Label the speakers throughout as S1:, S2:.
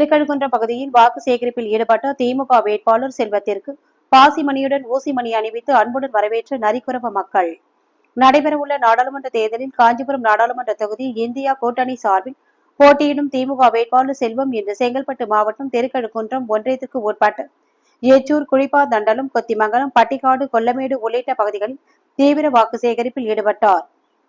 S1: திருக்கழுக்குன்றம் பகுதியில் வாக்கு சேகரிப்பில் ஈடுபட்ட திமுக வேட்பாளர் செல்வத்திற்கு பாசிமணியுடன் ஊசிமணி அணிவித்து அன்புடன் வரவேற்ற நரிக்குறவ மக்கள். நடைபெறவுள்ள நாடாளுமன்ற தேர்தலில் காஞ்சிபுரம் நாடாளுமன்ற தொகுதி இந்தியா கூட்டணி சார்பில் போட்டியிடும் திமுக வேட்பாளர் செல்வம் இன்று செங்கல்பட்டு மாவட்டம் திருக்கழுக்குன்றம் ஒன்றியத்துக்கு உட்பட்ட ஏச்சூர் குழிப்பா குழிப்பாதண்டலம் கொத்திமங்கலம் பட்டிக்காடு கொல்லமேடு உள்ளிட்ட பகுதிகளில் தீவிர வாக்கு சேகரிப்பில் ஈடுபட்டார்.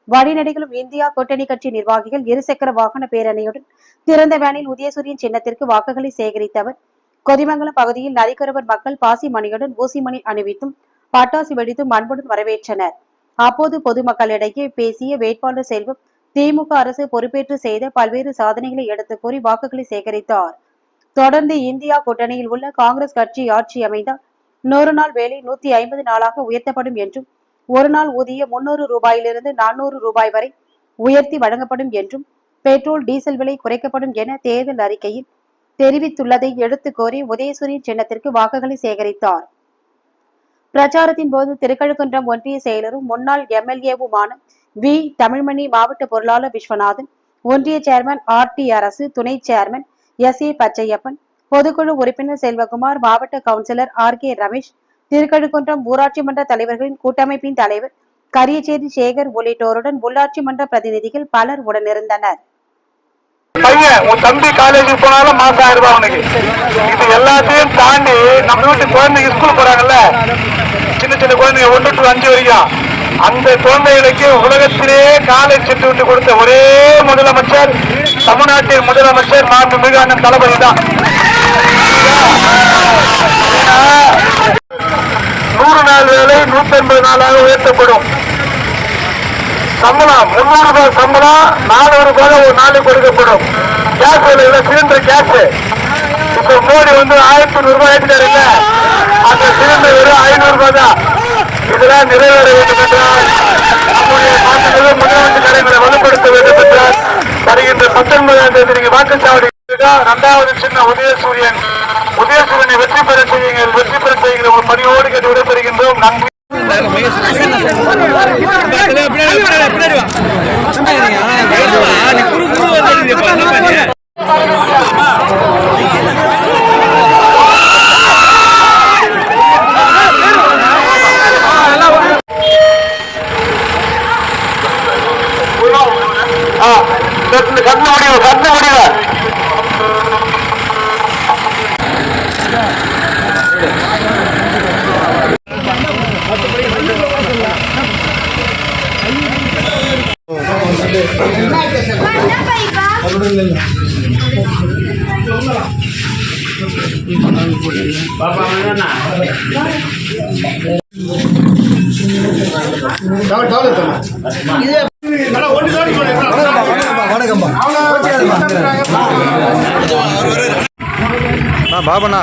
S1: வழிநடிகளும் இந்தியா கூட்டணி கட்சி நிர்வாகிகள் இருசக்கர வாகன பேரணியுடன் திறந்த வேனில் உதயசூரியன் சின்னத்திற்கு வாக்குகளை சேகரித்தவர். கொதிமங்கலம் பகுதியில் நரிக்குறவர் மக்கள் பாசி மணியுடன் ஊசிமணி அணிவித்தும் பட்டாசு வெடித்தும் அன்புடன் வரவேற்றனர். அப்போது பொதுமக்களிடையே பேசிய வேட்பாளர் செல்வம் திமுக அரசு பொறுப்பேற்று செய்த பல்வேறு சாதனைகளை எடுத்து கூறி வாக்குகளை சேகரித்தார். தொடர்ந்து இந்தியா கூட்டணியில் உள்ள காங்கிரஸ் கட்சி ஆட்சி அமைந்தால் நூறு நாள் வேலை நூத்தி ஐம்பது நாளாக உயர்த்தப்படும் என்றும் ஒரு நாள் ஊதிய முன்னூறு ரூபாயிலிருந்து நானூறு ரூபாய் வரை உயர்த்தி வழங்கப்படும் என்றும் பெட்ரோல் டீசல் விலை குறைக்கப்படும் என தேர்தல் அறிக்கையில் தெரிவித்துள்ளதை எடுத்துக் கோரி உதயசூரியன் சின்னத்திற்கு வாக்குகளை சேகரித்தார். பிரச்சாரத்தின் போது திருக்கழுக்குன்றம் ஒன்றிய செயலரும் முன்னாள் எம்எல்ஏவுமான வி. தமிழ்மணி மாவட்ட பொருளாளர் விஸ்வநாதன் ஒன்றிய சேர்மன் ஆர். டி. அரசு துணை சேர்மன் எஸ். ஏ. பச்சையப்பன் பொதுக்குழு உறுப்பினர் செல்வகுமார் மாவட்ட councillor R. K. Ramesh Thirukazhukundram ஊராட்சி மன்ற தலைவர்களின் கூட்டமைப்பின் தலைவர் கரியச்சேரி சேகர் உள்ளிட்டோருடன் உள்ளாட்சி மன்ற பிரதிநிதிகள் பலர் உடனிருந்தனர்.
S2: பையன் உன் தம்பி காலேஜுக்கு போனாலும் மாசம் ஆயிரம் ரூபாய் அவனுக்கு இது எல்லாத்தையும் தாண்டி நம்ம வீட்டு குழந்தைங்க ஸ்கூல் போறாங்கல்ல? சின்ன சின்ன குழந்தைங்க ஒன்று டு அஞ்சு வரைக்கும். அந்த குழந்தைகளுக்கு உலகத்திலேயே காலேஜ் சென்று விட்டு கொடுத்த ஒரே முதலமைச்சர் தமிழ்நாட்டின் முதலமைச்சர் மாண்புமிகு அண்ணன் தளபதி தான். நூத்தி ஐம்பது நாளாக உயர்த்தப்படும். சம்பளம் முன்னூறு ரூபாய் சம்பளம் நானூறு ரூபாய் ஒரு நாளைக்கு கொடுக்கப்படும். கேஸ் விலையில சிலிண்டர் கேஸ் இப்ப மோடி வந்து ஆயிரத்தி நூறு ரூபாய் ஏற்றினாரு இல்ல? அந்த சிலிண்டர் வெறும் ஐநூறு ரூபாய் தான். இதெல்லாம் நிறைவேற வேண்டும் என்றால் நம்முடைய மாநில முதலமைச்சர் நடைமுறை வலுப்படுத்த வேண்டும் என்றால் வருகின்ற பத்தொன்பதாம் தேதி நீங்க வாக்குச்சாவடி இரண்டாவது சின்ன உதயசூரியன். உதயசூரியனை வெற்றி பெற செய்யுங்கள் வெற்றி பெற செய்கிற ஒரு பணியோடு கேட்டு விடைபெறுகின்றோம். நன்றி. கண்ணு முடிவு கண்ணு முடிவு.
S3: பாபண்ணா.